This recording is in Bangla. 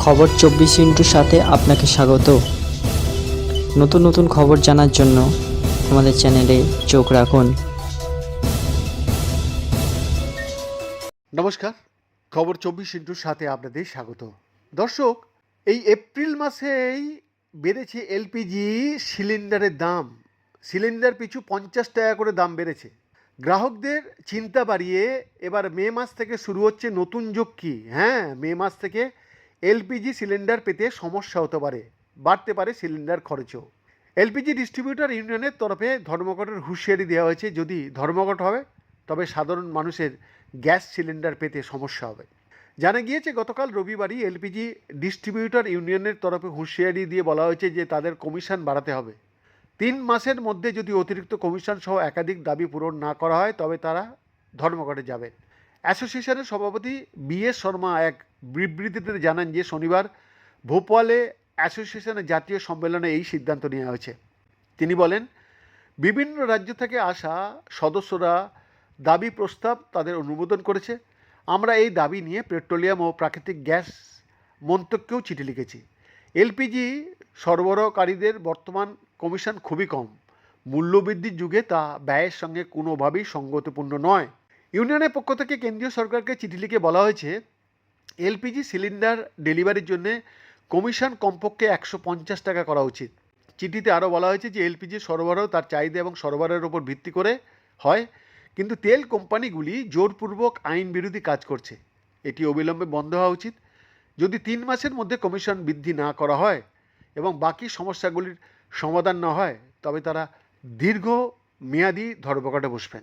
খবর চব্বিশ ইন্টুর সাথে আপনাকে স্বাগত। নতুন নতুন খবর জানার জন্য আমাদের চ্যানেলে চোখ রাখুন। নমস্কার, খবর চব্বিশ ইন্টুর সাথে আপনাদের স্বাগত। দর্শক, এই এপ্রিল মাসেই বেড়েছে এলপিজি সিলিন্ডারের দাম। সিলিন্ডার পিছু পঞ্চাশ টাকা করে দাম বেড়েছে। গ্রাহকদের চিন্তা বাড়িয়ে এবার মে মাস থেকে শুরু হচ্ছে নতুন যুগ কি হ্যাঁ মে মাস থেকে এলপিজি সিলিন্ডার পেতে সমস্যা হতে পারে, বাড়তে পারে সিলিন্ডার খরচও। এলপিজি ডিস্ট্রিবিউটার ইউনিয়নের তরফে ধর্মঘটের হুঁশিয়ারি দেওয়া হয়েছে, যদি ধর্মঘট হবে, তবে সাধারণ মানুষের গ্যাস সিলিন্ডার পেতে সমস্যা হবে। জানা গিয়েছে, গতকাল রবিবারই এলপিজি ডিস্ট্রিবিউটার ইউনিয়নের তরফে হুঁশিয়ারি দিয়ে বলা হয়েছে যে তাদের কমিশন বাড়াতে হবে। তিন মাসের মধ্যে যদি অতিরিক্ত কমিশন সহ একাধিক দাবি পূরণ না করা হয়, তবে তারা ধর্মঘটে যাবেন। অ্যাসোসিয়েশনের সভাপতি বি এস শর্মা এক বিবৃতিতে জানান যে শনিবার ভোপালে অ্যাসোসিয়েশনের জাতীয় সম্মেলনে এই সিদ্ধান্ত নেওয়া হয়েছে। তিনি বলেন, বিভিন্ন রাজ্য থেকে আসা সদস্যরা দাবি প্রস্তাব তাদের অনুমোদন করেছে। আমরা এই দাবি নিয়ে পেট্রোলিয়াম ও প্রাকৃতিক গ্যাস মন্ত্রককেও চিঠি লিখেছি। এলপিজি সরবরাহকারীদের বর্তমান কমিশন খুবই কম। মূল্যবৃদ্ধির যুগে তা ব্যয়ের সঙ্গে কোনোভাবেই সঙ্গতিপূর্ণ নয়। ইউনিয়নের পক্ষ থেকে কেন্দ্রীয় সরকারকে চিঠি লিখে বলা হয়েছে, এলপিজি সিলিন্ডার ডেলিভারির জন্য কমিশন কমপক্ষে একশো পঞ্চাশ টাকা করা উচিত। চিঠিতে আরও বলা হয়েছে যে, এলপিজি সরবরাহ তার চাহিদা এবং সরবরাহের ওপর ভিত্তি করে হয়, কিন্তু তেল কোম্পানিগুলি জোরপূর্বক আইন বিরোধী কাজ করছে। এটি অবিলম্বে বন্ধ হওয়া উচিত। যদি তিন মাসের মধ্যে কমিশন বৃদ্ধি না করা হয় এবং বাকি সমস্যাগুলির সমাধান না হয়, তবে তারা দীর্ঘ মেয়াদী ধর্মঘটে বসবেন।